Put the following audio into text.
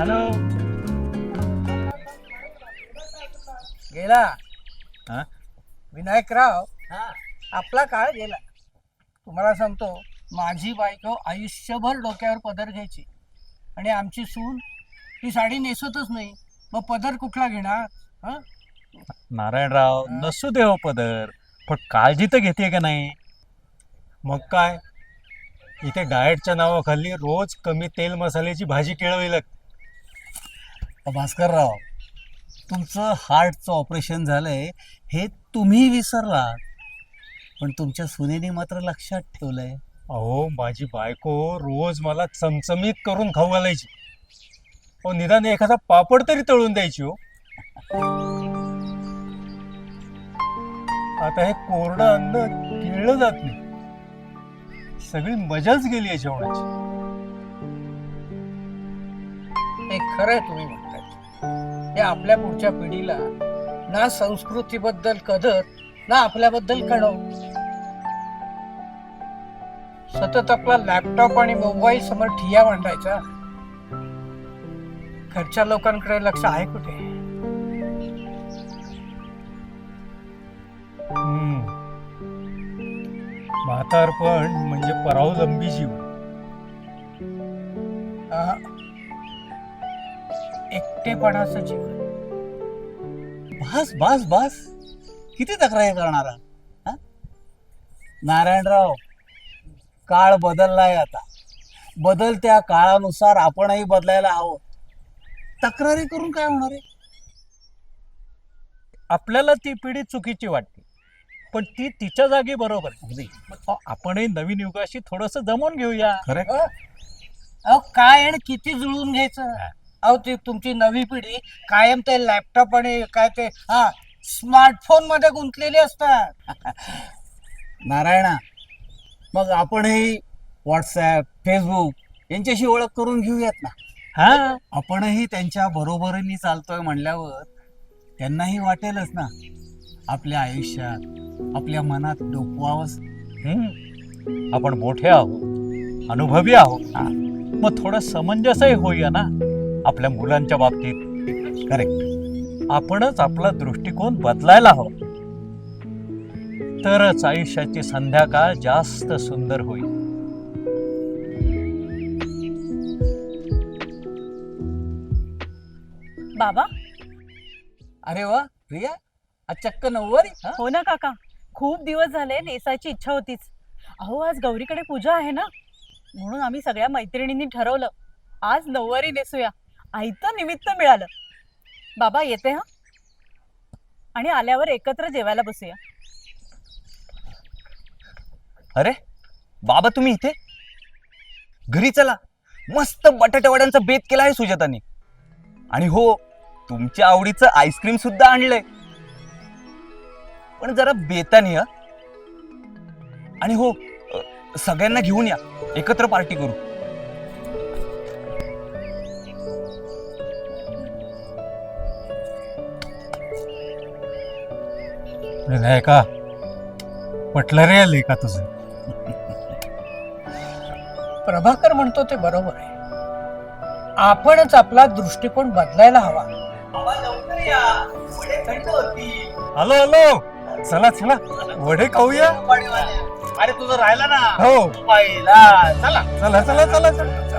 Hello. गेला. हा? विनायकराव आपला काळ गेला. तुम्हाला सांगतो माझी बायको आयुष्यभर डोक्यावर पदर घ्यायची. आणि आमची सून ती साडी नेसतच नाही. मग पदर कुठला घेणार? हं? नारायणराव नसू दे हो पदर. पण काळजी तर घेते का नाही? मग काय? इथे डाएटच्या नावाखाली रोज कमी तेल मसाल्याची भाजी केळवी लागते भास्करराव तुमचं हार्टचं ऑपरेशन झालंय हे तुम्ही विसरलात. पण तुमच्या सुनेने मात्र लक्षात ठेवलंय. अहो माझी बायको रोज मला चमचमीत करून खाऊ घालायची. अहो निदान एखादा पापड तरी तळून द्यायची हो. आता हे कोरडं अन्न गिळलं जात नाही. सगळी मजाच गेली आहे जेवणाची. हे खरंय तुम्ही म्हणताय. हे आपल्या पुढच्या पिढीला ना संस्कृतीबद्दल कदर ना आपल्याबद्दल कळव सतत आपला लॅपटॉप आणि मोबाईल समोर ठिया मांडायचा घरच्या लोकांकडे लक्ष आहे कुठे. म्हातारपण म्हणजे परावलंबी जीव. एकटेपणाचं जीवन बस बस बस. किती तक्रारी करणारा हा? नारायणराव काळ बदललाय आता. बदलत्या काळानुसार आपणही बदलायला हवं. तक्रारी करून काय होणार आहे? आपल्याला ती पिढी चुकीची वाटते पण ती तिच्या जागी बरोबर आहे. अहो, आपणही नवीन युगाशी थोडस जमून घेऊया. खरे? अहो काय आणि किती जुळून घ्यायचं? अहो ती तुमची नवी पिढी कायम ते लॅपटॉप आणि काय ते हा स्मार्टफोनमध्ये गुंतलेली असतात. नारायणा मग आपणही व्हॉट्सॲप फेसबुक यांच्याशी ओळख करून घेऊयात ना? हा. आपणही त्यांच्या बरोबरीने चालतोय म्हणल्यावर त्यांनाही वाटेलच ना? आपल्या आयुष्यात आपल्या मनात डोकवावंच हम्म. आपण मोठे आहोत अनुभवी आहोत मग थोडं समंजसही होऊया ना? आपल्या मुलांच्या बाबतीत. करेक्ट आपणच आपला दृष्टिकोन बदलायला हवा. तरच आयुष्याची संध्याकाळ जास्त सुंदर होईल. बाबा? अरे वा प्रिया. आज चक्क नऊवारी हा? हो ना काका. खूप दिवस झाले नेसायची इच्छा होतीच. अहो आज गौरीकडे पूजा आहे ना? म्हणून आम्ही सगळ्या मैत्रिणींनी ठरवलं. आज नऊवारी नेसूया. आईचं निमित्त मिळालं. बाबा येते हा? आणि आल्यावर एकत्र जेवायला बसूया. अरे बाबा तुम्ही इथे? घरी चला. मस्त बटाटे बेत केला आहे सुजाताने. आणि हो तुमच्या आवडीचं आईस्क्रीम सुद्धा आणलंय. पण जरा बेताने आणि हो सगळ्यांना घेऊन या. एकत्र पार्टी करू. नाही का? पटलं रे आले का तुझं? प्रभाकर म्हणतो ते बरोबर आहे. आपणच आपला दृष्टिकोन बदलायला हवा. Hello hello. चला चला. वडे खाऊया. अरे तुझं राहिला ना? हो. पहिला. चला. चला चला चला चला.